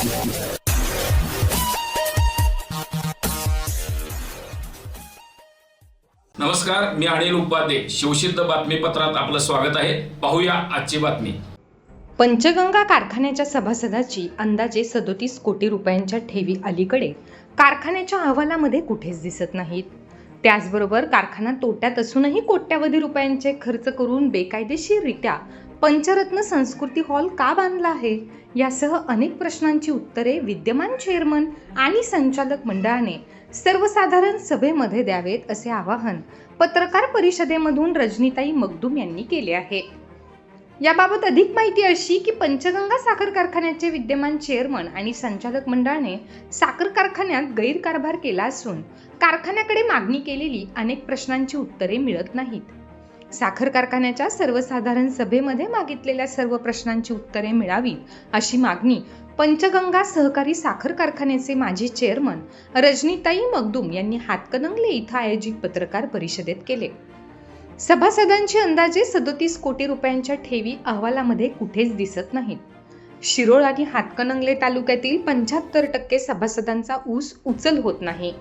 नमस्कार मी अनिल उपाध्ये. शिवसिद्ध बातमीपत्रात आपलं स्वागत आहे. पाहूया आजची बातमी. पंचगंगा कारखान्याच्या सभासदाची अंदाजे सदोतीस कोटी रुपयांच्या ठेवी अलीकडे कारखान्याच्या अहवालामध्ये कुठेच दिसत नाहीत. त्याचबरोबर कारखाना तोट्यात असूनही कोट्यावधी रुपयांचे खर्च करून बेकायदेशीररित्या पंचरत्न संस्कृती हॉल का बांधला आहे? यासह अनेक प्रश्नांची उत्तरे विद्यमान चेअरमन आणि संचालक मंडळाने सर्वसाधारण सभेमध्ये द्यावेत असे आवाहन पत्रकार परिषदेमधून रजनीताई मगदूम यांनी केले आहे. याबाबत अधिक माहिती अशी की पंचगंगा साखर कारखान्याचे विद्यमान चेअरमन आणि संचालक मंडळाने साखर कारखान्यात गैरकारभार केला असून कारखान्याकडे मागणी केलेली अनेक प्रश्नांची उत्तरे मिळत नाहीत. साखर कारखान्याच्या सर्वसाधारण सभेमध्ये मागितलेल्या सर्व प्रश्नांची उत्तरे मिळावी अशी मागणी पंचगंगा सहकारी साखर कारखान्याचे माजी चेअरमन रजनीताई मगदुम यांनी हातकणंगले इथं आयोजित पत्रकार परिषदेत केले. सभासदांची अंदाजे सदोतीस कोटी रुपयांच्या ठेवी अहवालामध्ये कुठेच दिसत नाहीत. शिरोळ आणि हातकणंगले तालुक्यातील पंच्याहत्तर टक्के सभासदांचा ऊस उचल होत नाही.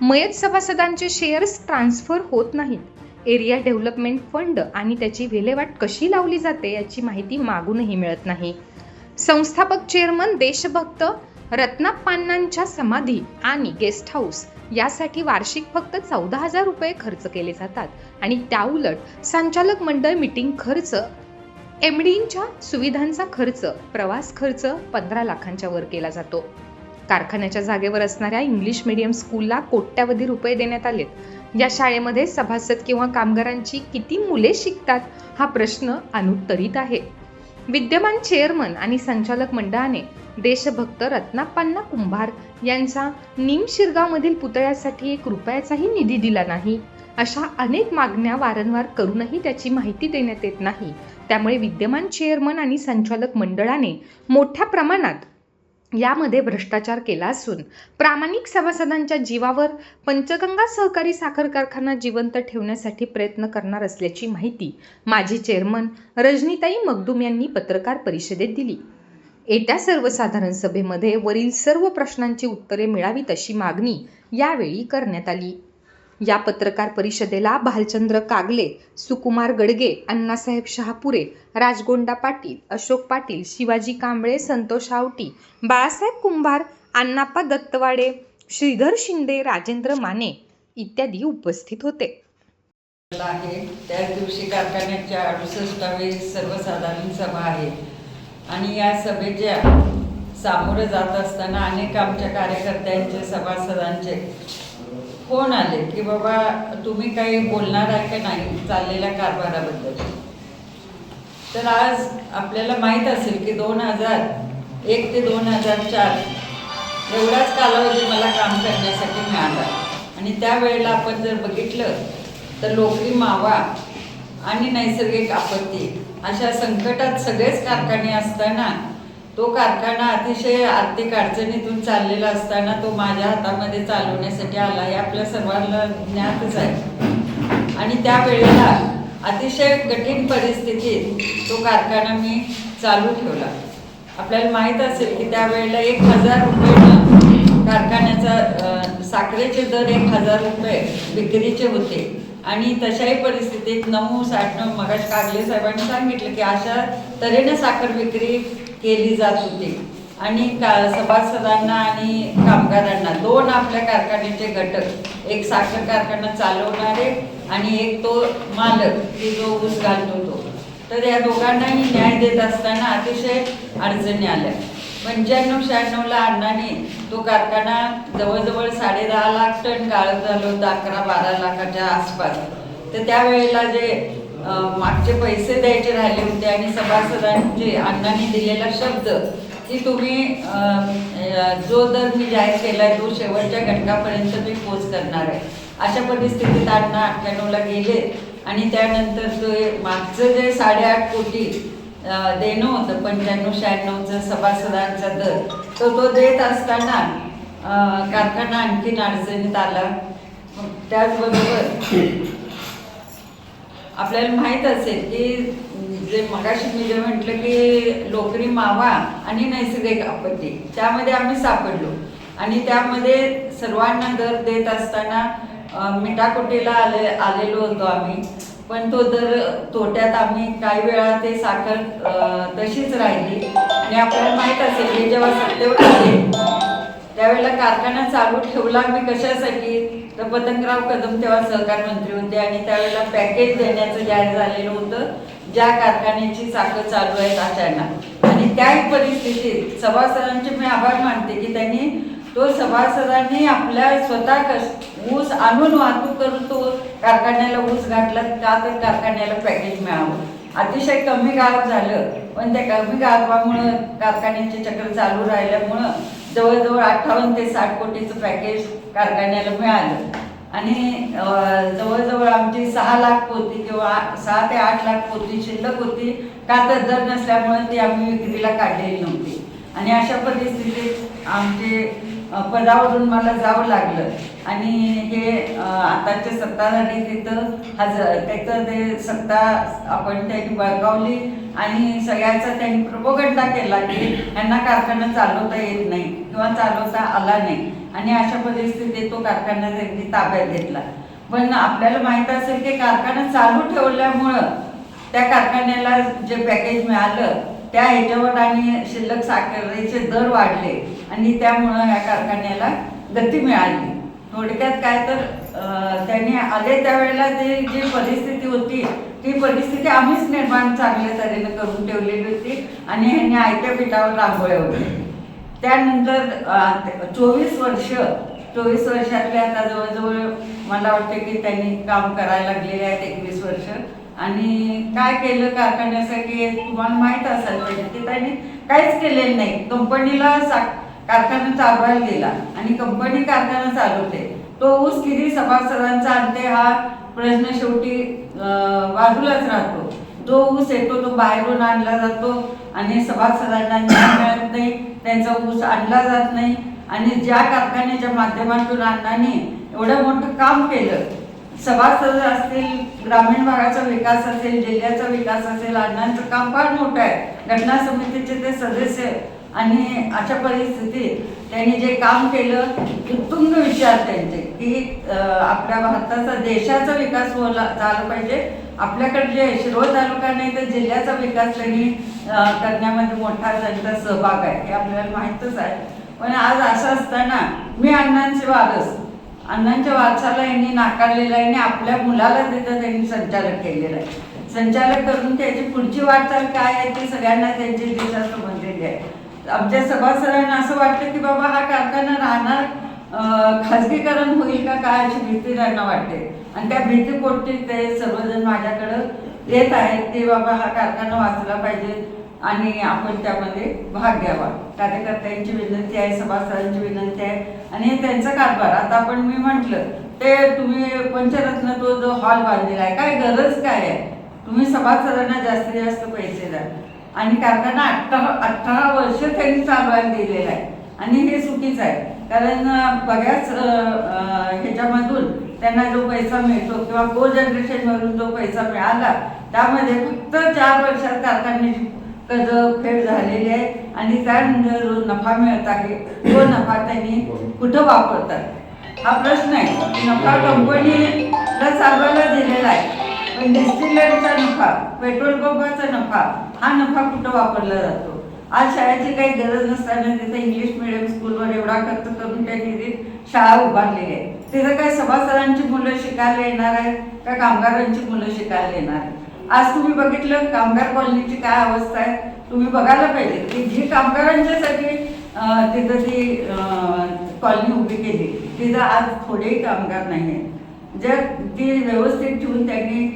मयत सभासदांचे शेअर्स ट्रान्सफर होत नाहीत. एरिया डेव्हलपमेंट फंड आणि त्याची विल्हेवाट कशी लावली जाते याची माहिती मागूनही मिळत नाही. संस्थापक चेअरमन देशभक्त रत्नापान्नांच्या समाधी आणि गेस्ट हाऊस यासाठी वार्षिक फक्त चौदा हजार रुपये खर्च केले जातात. आणि त्याउलट संचालक मंडळ मीटिंग खर्च एमडींच्या सुविधांचा खर्च प्रवास खर्च पंधरा लाखांच्या वर केला जातो. कारखान्याच्या जागेवर असणाऱ्या इंग्लिश मीडियम स्कूलला कोट्यावधी रुपये देण्यात आलेत या शाळेमध्ये सभासद किंवा कामगारांची किती मुले शिकतात हा प्रश्न अनुत्तरित आहे. विद्यमान चेअरमन आणि संचालक मंडळाने देशभक्त रत्नाप्पांना कुंभार यांचा निम शिरगावमधील पुतळ्यासाठी एक रुपयाचाही निधी दिला नाही. अशा अनेक मागण्या वारंवार करूनही त्याची माहिती देण्यात येत नाही. त्यामुळे विद्यमान चेअरमन आणि संचालक मंडळाने मोठ्या प्रमाणात यामध्ये भ्रष्टाचार केला असून प्रामाणिक सभासदांच्या जीवावर पंचगंगा सहकारी साखर कारखाना जिवंत ठेवण्यासाठी प्रयत्न करणार असल्याची माहिती माजी चेअरमन रजनीताई मगदूम यांनी पत्रकार परिषदेत दिली. येत्या सर्वसाधारण सभेमध्ये वरील सर्व प्रश्नांची उत्तरे मिळावीत अशी मागणी यावेळी करण्यात आली. या पत्रकार परिषदेला भालचंद्र कागले सुकुमार गडगे अण्णासाहेब शहापुरे राजगोंडा पाटील अशोक पाटील शिवाजी कांबळे संतोष आवटी बाळासाहेब कुंभार अण्णाप्पा दत्तवाडे श्रीधर शिंदे राजेंद्र माने इत्यादी उपस्थित होते. आहे. त्या दिवशी कारखान्याच्या अडुसष्टावी सर्वसाधारण सभा आहे. आणि या सभेच्या सामोरं जात असताना अनेक आमच्या कार्यकर्त्यांचे सभासदांचे फोन आले? की बाबा तुम्ही काही बोलणार आहे का नाही चाललेल्या कारभाराबद्दल? तर आज आपल्याला माहीत असेल की दोन हजार एक ते दोन हजार चार एवढाच कालावधी मला काम करण्यासाठी मिळाला. आणि त्यावेळेला आपण जर बघितलं तर लोकरी मावा आणि नैसर्गिक आपत्ती अशा संकटात सगळेच कारखाने असताना तो कारखाना अतिशय आर्थिक अडचणीतून चाललेला असताना तो माझ्या हातामध्ये चालवण्यासाठी आला हे आपल्या सर्वांना ज्ञातच आहे. आणि त्यावेळेला अतिशय कठीण परिस्थितीत तो कारखाना मी चालू ठेवला. आपल्याला माहीत असेल की त्यावेळेला एक हजार रुपये कारखान्याचा साखरेचे दर एक हजार रुपये विक्रीचे होते. आणि तशाही परिस्थितीत नऊ साठ नऊ मगाश कागले साहेबांनी सांगितलं की अशा तऱ्हेने साखर विक्री केली जात होती. आणि का सभासदांना आणि कामगारांना दोन आपल्या कारखान्याचे घटक एक साखर कारखाना चालवणारे आणि एक तो मालक की जो ऊस घालतो. तो तर या दोघांनाही न्याय देत असताना अतिशय अडचणी आल्या. पंच्याण्णव शहाण्णवला अण्णांनी तो कारखाना जवळजवळ साडे दहा लाख टन गाळप झालं होतं अकरा बारा लाखाच्या आसपास. तर त्यावेळेला जे मागचे पैसे द्यायचे राहिले होते आणि सभासदांचे अण्णांनी दिलेला शब्द की तुम्ही जो दर मी जाहीर केला तो शेवटच्या घटकापर्यंत मी पोच करणार आहे. अशा परिस्थितीत अण्णा अठ्ठ्याण्णवला गेले आणि त्यानंतर ते मागचं जे साडेआठ कोटी देणं होतं पंच्याण्णव शहाण्णवचं सभासदांचा दर तो तो देत असताना कारखाना आणखीन अडचणीत आला. त्याचबरोबर आपल्याला माहीत असेल की जे मगाशी मी जे म्हटलं की लोकरी मावा आणि नैसर्गिक आपत्ती त्यामध्ये आम्ही सापडलो. आणि त्यामध्ये सर्वांना दर देत असताना मिठाकोटीला आले आलेलो होतो आम्ही. पण तो दर तोट्यात आम्ही काही वेळा ते साखर तशीच राहिली. आणि आपल्याला माहीत असेल की जेव्हा सत्तेवर आले त्यावेळेला कारखाना चालू ठेवला मी कशासाठी? तर पतंगराव कदम तेव्हा सहकार मंत्री होते आणि त्यावेळेला पॅकेज देण्याचं जाहीर झालेलं होतं ज्या कारखान्याची चाकं चालू आहेत अशांना आणि त्याच परिस्थितीत सभासदांचे मी आभार मानते की त्यांनी तो सभासदांनी आपल्या स्वतः कस ऊस आणून वाहतूक करून तो कारखान्याला ऊस घातला का तर कारखान्याला पॅकेज मिळावं. अतिशय कमी गाळप झालं. पण त्या कमी गाळपामुळं कारखान्याचे चक्र चालू राहिल्यामुळं जवळजवळ अठ्ठावन्न ते साठ कोटीचं पॅकेज कारखान्याला मिळालं. आणि जवळजवळ आमची सहा लाख पोती किंवा सहा ते आठ लाख पोती शिल्लक होती. का तर दर नसल्यामुळे ती आम्ही विक्रीला काढलेली नव्हती. आणि अशा परिस्थितीत आमचे पदावरून मला जावं लागलं. आणि हे आताच्या आताचे सत्ताधारी तिथं हजर त्याचं ते सत्ता आपण त्यांनी बळकावली आणि सगळ्याचा त्यांनी प्रपोगंडा केला की यांना कारखाना चालवता येत नाही किंवा चालवता आला नाही. आणि अशा परिस्थितीत तो कारखाना त्यांनी ताब्यात घेतला. पण आपल्याला माहीत असेल की कारखाना चालू ठेवल्यामुळं त्या कारखान्याला जे पॅकेज मिळालं त्या ह्याच्यावर आणि शिल्लक साखरेचे दर वाढले आणि त्यामुळं या कारखान्याला गती मिळाली. थोडक्यात काय तर त्यांनी आले त्यावेळेला ते जी परिस्थिती होती ती परिस्थिती आम्हीच निर्माण चांगल्या तऱ्हेनं करून ठेवलेली होती आणि ह्यांनी आयत्या पिठावर रांगोळ्या होत्या त्यानंतर चोवीस वर्ष चोवीस वर्षातले आता जवळजवळ मला वाटतं की त्यांनी काम करायला लागलेले आहेत एकवीस वर्ष. आणि काय केलं कारखान्यासाठी तुम्हाला माहीत असेल म्हणजे पाहिजे की त्यांनी काहीच केलेलं नाही. कंपनीला सा कारखाना चालवायला गेला आणि कंपनी कारखाना चालवते. तो ऊस किती सभासदांचा आणते हा प्रश्न शेवटी बाजूलाच राहतो. जो ऊस येतो तो बाहेरून आणला जातो आणि सभासदांना न्याय मिळत नाही. त्यांचा ऊस आणला जात नाही. आणि ज्या कारखान्याच्या माध्यमातून अण्णांनी एवढं मोठं काम केलं सभासद असतील ग्रामीण भागाचा विकास असेल जिल्ह्याचा विकास असेल अण्णांचं काम फार मोठं आहे. घटना समितीचे ते सदस्य आणि अशा परिस्थितीत त्यांनी जे काम केलं उत्तुंग विचार त्यांचे की आपल्या भारताचा देशाचा विकास होला झाला पाहिजे. आपल्याकडे जे शिरोळ तालुका नाही तर जिल्ह्याचा विकास त्यांनी करण्यामध्ये मोठा त्यांचा सहभाग आहे हे आपल्याला माहीतच आहे. पण आज असं असताना मी अण्णांचे वारस अण्णांच्या वारसाला यांनी नाकारलेलं आहे आणि आपल्या मुलाला तिथं त्यांनी संचालक केलेलं आहे. संचालक करून त्याची पुढची वाटचाल काय आहे ते सगळ्यांना त्यांची दिशा समजलेली आहे. आमच्या सभासदांना असं वाटलं की बाबा हा कारखाना राहणार खाजगीकरण होईल का काय अशी भीती त्यांना वाटते. आणि त्या भीतीपोटी ते सर्वजण माझ्याकडं येत आहेत की बाबा हा कारखाना वाचला पाहिजे आणि आपण त्यामध्ये भाग घ्यावा. कार्यकर्त्यांची विनंती आहे सभासदांची विनंती आहे आणि हे त्यांचा कारभार. आता आपण मी म्हटलं ते तुम्ही पंचरत्न तो जो हॉल बांधलेला आहे काय गरज काय आहे? तुम्ही सभासदांना जास्तीत जास्त पैसे द्या. आणि कारखाना अठरा अठरा वर्ष त्यांनी चालवायला दिलेला आहे. आणि हे चुकीचं आहे. कारण बऱ्याच ह्याच्यामधून त्यांना जो पैसा मिळतो किंवा को जनरेशनमधून जो पैसा मिळाला त्यामध्ये फक्त चार वर्षात कारखान्याची कर्ज फेड झालेली आहे. आणि त्यानंतर जो नफा मिळत आहे तो नफा त्यांनी कुठं वापरतात? हा प्रश्न आहे. नफा कंपनीला चालवायला दिलेला आहे. पण डिस्टिलरीचा नफा पेट्रोल पंपाचा नफा हा नफा कुठं वापरला जातो? आज शाळेची काही गरज नसताना तिथे इंग्लिश मिडियम स्कूलवर एवढा खर्च करून त्या निधीत शाळा उभारलेली आहे. तिथं काय सभासदांची मुलं शिकायला येणार आहेत का कामगारांची मुलं शिकायला येणार आहेत? आज तुम्ही बघितलं कामगार कॉलनीची काय अवस्था आहे? तुम्ही बघायला पाहिजे की जी कामगारांच्यासाठी तिथं ती कॉलनी उभी केली तिथं आज थोडेही कामगार नाही आहेत. जर ती व्यवस्थित ठेवून त्यांनी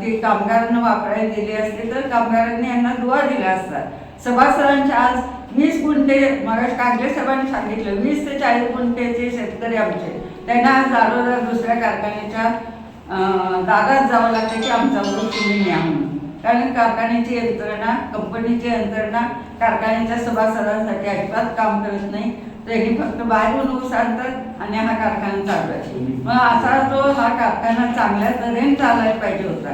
ते कामगारांना वापरायला दिली असते तर कामगारांनी यांना दुवा दिला असता. सभासदांच्या आज वीस गुंठे मग कागले साहेबांनी सांगितलं वीस ते चाळीस गुंठेचे शेतकरी आमचे. त्यांना आज दारोदार दुसऱ्या कारखान्याच्या दारात जावं लागतं की आमचा ऊस तुम्ही न्या म्हणून. कारण कारखान्याची यंत्रणा कंपनीची यंत्रणा कारखान्याच्या सभासदांसाठी अजिबात काम करत नाही. त्यांनी फक्त बाहेरून ऊस आणतात आणि हा कारखाना चालवायचा मग असा जो हा कारखाना चांगल्या तऱ्हेने चालायला पाहिजे होता.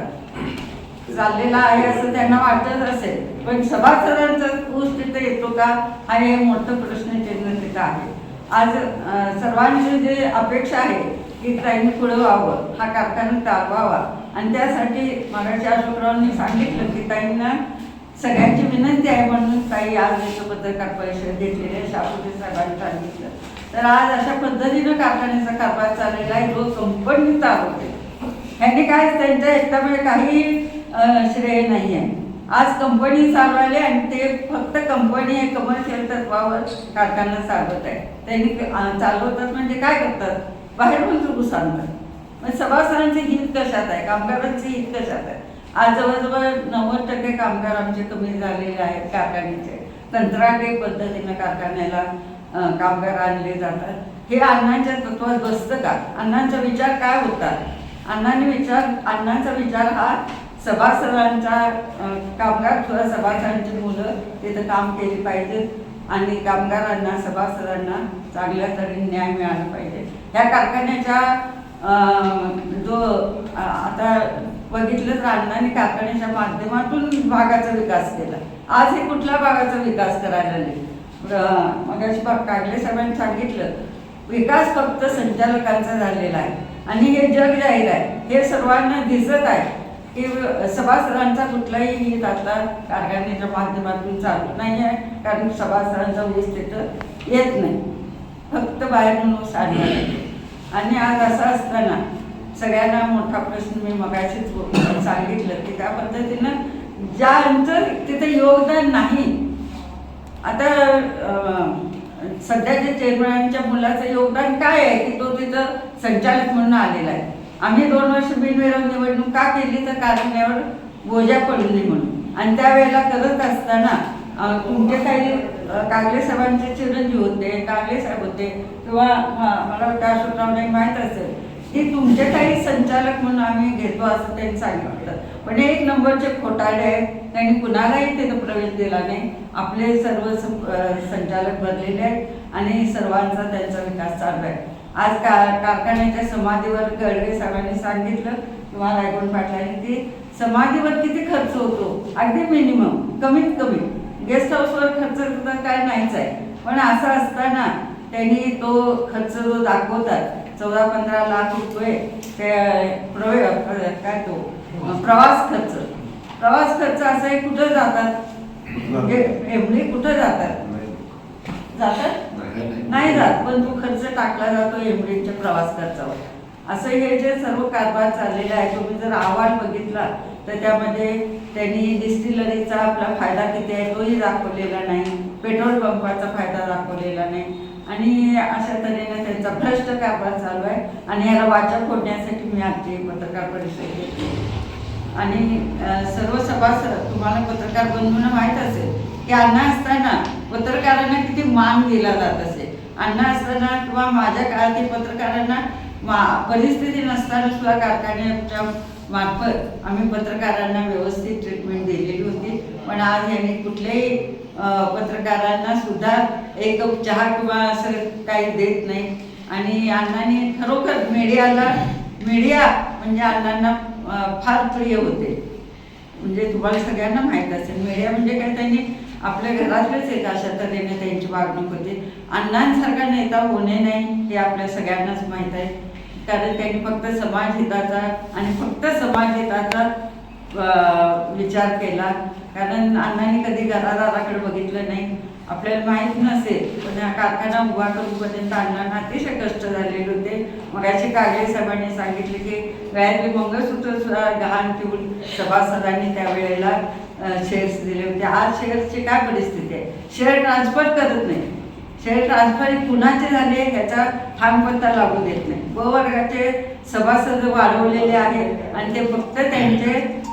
चाललेला आहे असं त्यांना वाटत असेल. पण सभासदांचा ऊस तिथे येतो का? हा हे मोठं प्रश्नचिन्ह तिथं आहे. आज सर्वांची जी अपेक्षा आहे की त्यांनी पुढे व्हावं हा कारखाना चालवावा. आणि त्यासाठी मगाशी अशोकरावांनी सांगितलं की ताईंना सगळ्यांची विनंती आहे म्हणून काही आज याचं पत्रकार परिषद घेतलेली आहे शापूरजी साहेबांनी सांगितलं. तर आज अशा पद्धतीनं कारखान्याचा कारभार चाललेला आहे जो कंपनी चालवते ह्यांनी काय त्यांच्या एकट्यामुळे काही श्रेय नाही आहे. आज कंपनी चालवायला आणि ते फक्त कंपनी आहे कमर्शियल तत्वावर कारखाना चालवत आहे. त्यांनी चालवतात म्हणजे काय करतात? बाहेरून चुकू सांगतात मग सभासदांचे हित कशात आहे? कामगारांचे हित कशात आहे? आज जवळजवळ नव्वद टक्के कामगार आमचे कमी झालेले आहेत कारखान्याचे. कंत्राटी पद्धतीनं कारखान्याला कामगार आणले जातात. हे अण्णांच्या तत्वात बसतं का? अण्णांचा विचार काय होता? अण्णांनी विचार अण्णांचा विचार हा सभासदांचा कामगार सुद्धा सभासदांची मुलं तिथं काम केली पाहिजेत आणि कामगारांना सभासदांना चांगल्या तऱ्हेने न्याय मिळाला पाहिजे. ह्या कारखान्याच्या अं, जो आता बघितलं तर आणि कारखान्याच्या माध्यमातून भागाचा विकास केला. आज हे कुठल्या भागाचा विकास करायला लागले? मगाशी बा कागले साहेबांनी सांगितलं विकास फक्त संचालकांचा झालेला आहे. आणि हे जग जाहीर आहे. हे सर्वांना दिसत आहे की सभासदांचा कुठलाही हित आता कारखान्याच्या माध्यमातून चालू नाही आहे कारण सभासदांचा वीज तिथं येत नाही. फक्त बाहेरून ऊस आणला आणि आज असं असताना सगळ्यांना मोठा प्रश्न मी मगाशीच सांगितलं की त्या पद्धतीनं ज्यांचं तिथे योगदान नाही. आता सध्याच्या चेअरमॅनच्या मुलाचं योगदान काय आहे की तो तिथं संचालक म्हणून आलेला आहे. आम्ही दोन वर्ष बिनविरोध निवडणूक का केली तर कारखान्यावर बोजा पडली म्हणून. आणि त्यावेळेला करत असताना तुमचे काही कागले साहेबांचे चिरंजीव होते कागले साहेब होते किंवा मला वाटतं अशोकराव नाही माहीत असेल की तुमचे काही संचालक म्हणून आम्ही घेतो असं त्यांनी सांगितलं पण एक नंबरचे खोटाडे आहेत त्यांनी कुणालाही तिथं प्रवेश दिला नाही. आपले सर्व संचालक बनलेले आहेत आणि सर्वांचा त्यांचा विकास चालू आहे. आज का कारखान्याच्या समाधीवर गर्गे साहेबांनी सांगितलं किंवा रायगड पाटलांनी की समाधीवर किती खर्च होतो? अगदी मिनिमम कमीत कमी. गेस्ट हाऊसवर खर्च काय नाहीच आहे. पण असं असताना त्यांनी तो खर्च जो दाखवतात चौदा पंधरा लाख रुपये ते प्रवे काय तो? प्रवास खर्च. प्रवास खर्च असं कुठं जातात? म्हणजे एवढी कुठं जातात? जातात? नाही जात पण तो खर्च टाकला जातो एमडीच्या प्रवास खर्चावर. असं हे जे सर्व कारभार चाललेले आहे तुम्ही जर अहवाल बघितला तर त्यामध्ये त्यांनी डिस्टिलरीचा आपला फायदा किती आहे तोही दाखवलेला नाही. पेट्रोल पंपाचा फायदा दाखवलेला नाही. आणि अशा तऱ्हेने त्यांचा भ्रष्ट कारभार चालू आहे आणि याला वाचा फोडण्यासाठी मी आजची पत्रकार परिषद घेतली. आणि सर्व सभासद तुम्हाला पत्रकार बंधूंना माहीत असेल की अण्णा असताना पत्रकारांना किती मान दिला जात असे अण्णा असताना किंवा माझ्या काळातील पत्रकारांना मा परिस्थिती नसताना सुद्धा कारखान्याच्या मार्फत आम्ही पत्रकारांना व्यवस्थित ट्रीटमेंट दिलेली होती. पण आज यांनी कुठल्याही पत्रकारांना सुद्धा एक चहा किंवा असं काही देत नाही. आणि अण्णांनी खरोखर मीडियाला मीडिया म्हणजे अण्णांना फार प्रिय होते. म्हणजे तुम्हाला सगळ्यांना माहीत असेल मीडिया म्हणजे काय? त्यांनी आपल्या घरातलेच एक अशा तऱ्हेने त्यांची वागणूक होती. अण्णांसारखा नेता होणे नाही हे आपल्या सगळ्यांनाच माहीत आहे. कारण त्यांनी फक्त समाज हिताचा आणि फक्त समाज हिताचा विचार केला. कारण अण्णांनी कधी घरादाराकडे बघितलं नाही. आपल्याला माहीत नसेल पण हा कारखाना उभा करूपर्यंत अण्णांना अतिशय कष्ट झालेले होते. मगाशी कागले साहेबांनी सांगितले की गळ्यातले मंगळसूत्र सुद्धा गहाण ठेवून सभासदांनी त्यावेळेला शेअर्स दिले होते. आज शेअर्सची काय परिस्थिती आहे? शेअर ट्रान्सफर करत नाही. शेअर ट्रान्सफर हे कुणाचे झाले ह्याचा ठामपत्ता लागू देत नाही. ब वर्गाचे सभासद वाढवलेले आहेत आणि ते फक्त त्यांचे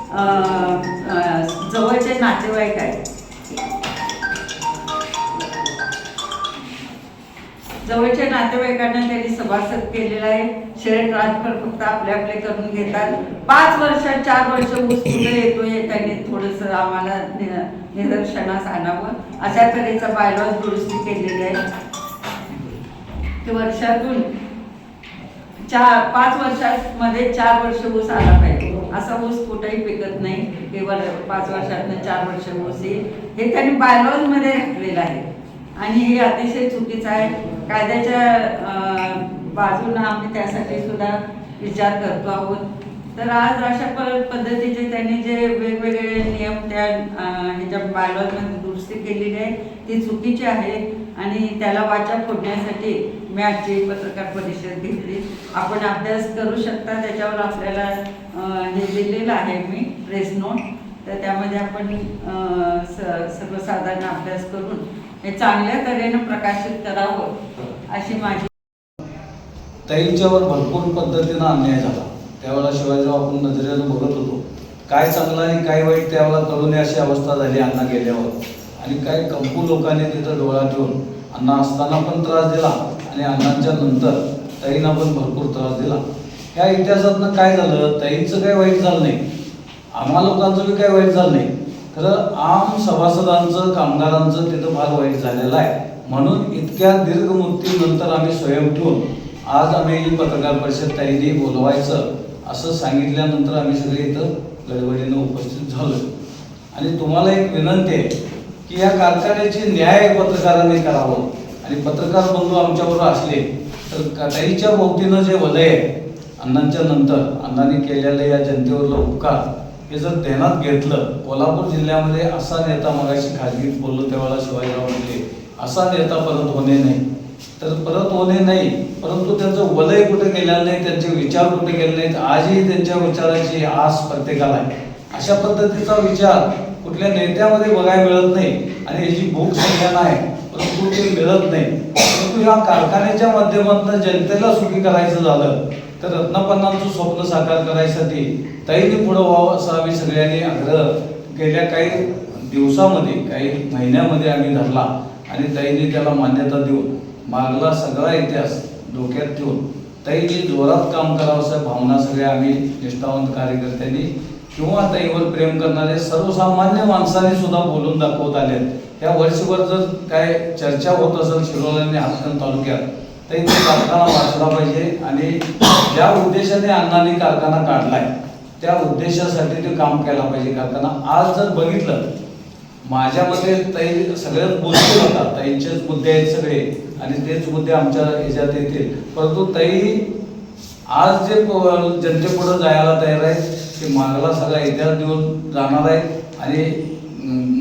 नातेवाईक आहेत. जवळच्या नातेवाईकांना त्यांनी सभासद केलेला आहे. शेअर ट्रान्सफर फक्त आपले आपले करून घेतात. पाच वर्ष चार वर्ष ऊस येतोय त्यांनी थोडंसं आम्हाला निदर्शनास आणावं. अशा तऱ्हेचा बायलॉज दुरुस्ती केलेली आहे. ते वर्षातून चार पाच वर्षामध्ये चार वर्ष ऊस आला पाहिजे. असा ऊस कुठेही पिकत नाही. केवळ पाच वर्षातनं चार वर्ष ऊस येईल हे त्यांनी बायलॉजमध्ये घातलेलं आहे. आणि हे अतिशय चुकीचं आहे. कायद्याच्या बाजूनं आम्ही त्यासाठी सुद्धा विचार करतो आहोत. तर आज अशा प- पद्धतीचे त्यांनी जे वेगवेगळे नियम त्या ह्याच्या बायलॉजमध्ये दुरुस्ती केलेली आहे ती चुकीची आहे. आणि त्याला वाचा फोडण्यासाठी मी आजची पत्रकार परिषद घेतली. आपण अभ्यास करू शकता त्याच्यावर आपल्याला हे दिलेलं आहे मी प्रेस नोट तर त्यामध्ये आपण अं, स सर्वसाधारण अभ्यास करून हे चांगल्या तऱ्हेनं प्रकाशित करावं अशी माझी ताईंच्यावर भरपूर पद्धतीनं अन्याय झाला. त्यावेळेला शिवाजीराव आपण नजरेनं बघत होतो. काय चांगलं आणि काय वाईट त्यावेळेला कळून अशी अवस्था झाली अण्णा गेल्यावर. आणि काही कंपू लोकांनी तिथं डोळा ठेवून अण्णा असताना पण त्रास दिला आणि अण्णांच्या नंतर ताईंना पण भरपूर त्रास दिला. ह्या इतिहासातनं काय झालं? ताईंचं काही वाईट झालं नाही. आम्हा लोकांचं बी काही वाईट झालं नाही. खरं आम सभासदांचं कामगारांचं तिथं फार वाईट झालेलं आहे. म्हणून इतक्या दीर्घ मुक्तीनंतर आम्ही स्वयं ठेवून आज आम्ही ही पत्रकार परिषद ताईंनी बोलवायचं असं सांगितल्यानंतर आम्ही सगळे इथं गडबडीनं उपस्थित झालो आणि तुम्हाला एक विनंती आहे की या कारखान्याचे न्याय पत्रकारांनी करावं. आणि पत्रकार बंधू आमच्याबरोबर असले तर कटाईच्या ताईच्या भोवतीनं जे वलय आहे अण्णांच्या नंतर अण्णांनी केलेल्या या जनतेवरलं उपकार हे जर ध्यानात घेतलं कोल्हापूर जिल्ह्यामध्ये असा नेता मगाशी खाजगीत बोललो त्यावेळेला शिवाजीराव म्हणले असा नेता परत होणे नाही. तर परत होणे नाही परंतु त्यांचं वलय कुठे गेलेलं नाही त्यांचे विचार कुठे गेले नाहीत आजही त्यांच्या विचाराची आस प्रत्येकाला आहे. अशा पद्धतीचा विचार कुठल्या नेत्यामध्ये बघायला मिळत नाही आणि याची भूक संख्या आहे परंतु ते मिळत नाही. परंतु ह्या कारखान्याच्या माध्यमातून जनतेला सुखी करायचं झालं तर रत्नापन्नांचं स्वप्न साकार करायसाठी ताईने पुढं व्हावं असा आम्ही सगळ्यांनी आग्रह. गेल्या काही दिवसामध्ये काही महिन्यामध्ये आम्ही धरला आणि ताईने त्याला मान्यता देऊन मागला सगळा इतिहास डोक्यात ठेवून. ताईने जोरात काम करावं असं भावना सगळ्या आम्ही निष्ठावंत कार्यकर्त्यांनी किंवा ताईवर प्रेम करणारे सर्वसामान्य माणसाने सुद्धा बोलून दाखवत आले या वर्षभर जर काय चर्चा होत असेल शिरोळ्याने आणि हातकण तालुक्यात तर इथे कारखाना वाचला पाहिजे आणि ज्या उद्देशाने अण्णांनी कारखाना काढलाय त्या उद्देशासाठी ते काम केला पाहिजे. कारखाना आज जर बघितलं माझ्यामध्ये ताई सगळ्यात बोलते होता ताईंचेच मुद्दे आहेत सगळे आणि तेच मुद्दे आमच्या ह्याच्यात येतील. परंतु ताई आज जे प- जायला तयार आहेत ते मागला सगळा इतिहास देऊन जाणार आहेत आणि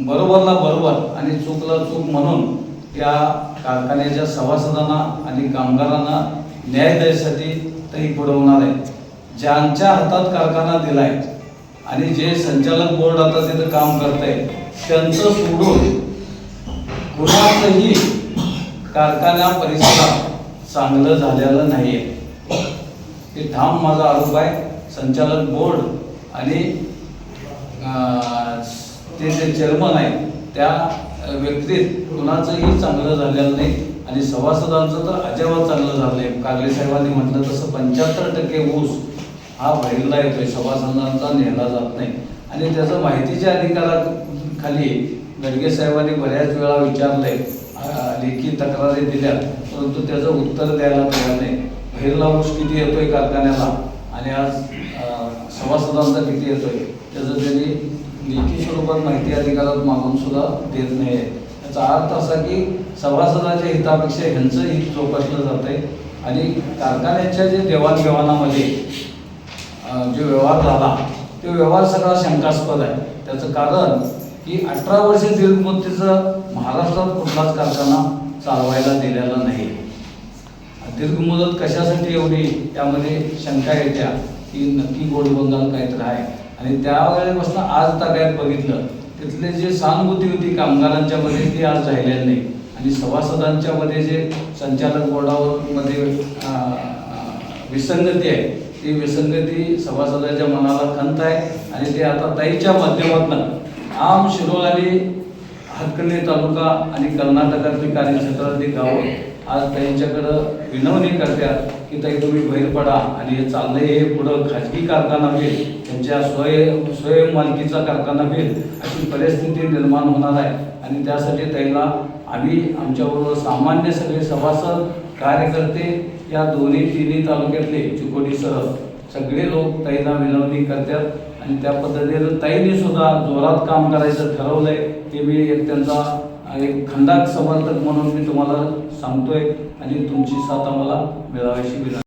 बरोबरला बरोबर आणि चूकला चूक म्हणून या कारखान्याच्या सभासदांना आणि कामगारांना न्याय द्यायसाठी तरी पुढे होणार आहे. ज्यांच्या हातात कारखाना दिला आहे आणि जे संचालक बोर्ड आता तिथं काम करत आहे त्यांचं सोडून कुणाचंही कारखाना परिसरात चांगलं झालेलं नाही आहे हे ठाम माझा आरोप आहे संचालक बोर्ड आणि ते जे चेअरमन आहेत त्या व्यक्तीत कुणाचंही चांगलं झालेलं नाही आणि सभासदांचं तर अजिबात चांगलं झालं आहे कागले साहेबांनी म्हटलं तसं पंच्याहत्तर टक्के ऊस हा बाहेरला येतोय सभासदांचा नेला जात नाही. आणि त्याचं माहितीच्या अधिकाराखाली गडगे साहेबांनी बऱ्याच वेळा विचारलंय लेखी तक्रारी दिल्या परंतु त्याचं उत्तर द्यायला तयार नाही. बाहेरला ऊस किती येतोय कारखान्याला आणि आज सभासदांचा किती येतोय त्याचं त्यांनी लेखी स्वरूपात माहिती अधिकारात मागून सुद्धा देत नाही याचा अर्थ असा की सभासदाच्या हितापेक्षा ह्यांचं हित जोपासलं आहे आणि कारखान्याच्या जे देवाणघेवाणामध्ये जो व्यवहार झाला तो व्यवहार सगळा शंकास्पद आहे. त्याचं कारण की अठरा वर्ष दीर्घमुदतीचं महाराष्ट्रात कुठलाच कारखाना चालवायला दिलेला नाही. दीर्घ मुदत कशासाठी एवढी? त्यामध्ये शंका येत्या की नक्की गोड बंगाल काहीतरी आहे. आणि त्यावेळेपासून आज ताब्यात बघितलं. तिथले जे सहानुभूती होती कामगारांच्या मध्ये ती आज राहिलेली नाही. आणि सभासदांच्या मध्ये जे संचालक बोर्डावर मध्ये विसंगती आहे ती विसंगती सभासदाच्या मनाला खंत आहे. आणि ते आता ताईच्या माध्यमातून आम शिरोळ आणि तालुका आणि कर्नाटकातली कार्यक्षेत्रातली गावं आज त्यांच्याकडं विनवणी करतात की ताई तुम्ही बाहेर पडा आणि हे चाललंय हे पुढं खाजगी कारखाना होईल त्यांच्या स्वय स्वयं मालकीचा कारखाना होईल अशी परिस्थिती निर्माण होणार आहे. आणि त्यासाठी ताईला आम्ही आमच्याबरोबर सामान्य सगळे सभासद कार्यकर्ते या दोन्ही तिन्ही तालुक्यातले चिकोटीसह सगळे लोक ताईला विनवणी करतात. आणि त्या पद्धतीनं ताईने सुद्धा जोरात काम करायचं ठरवलंय ते मी एक त्यांचा एक खंडाक समर्थक म्हणून मी तुम्हाला सांगतोय आणि तुमची साथ आम्हाला मिळावीशी विनंती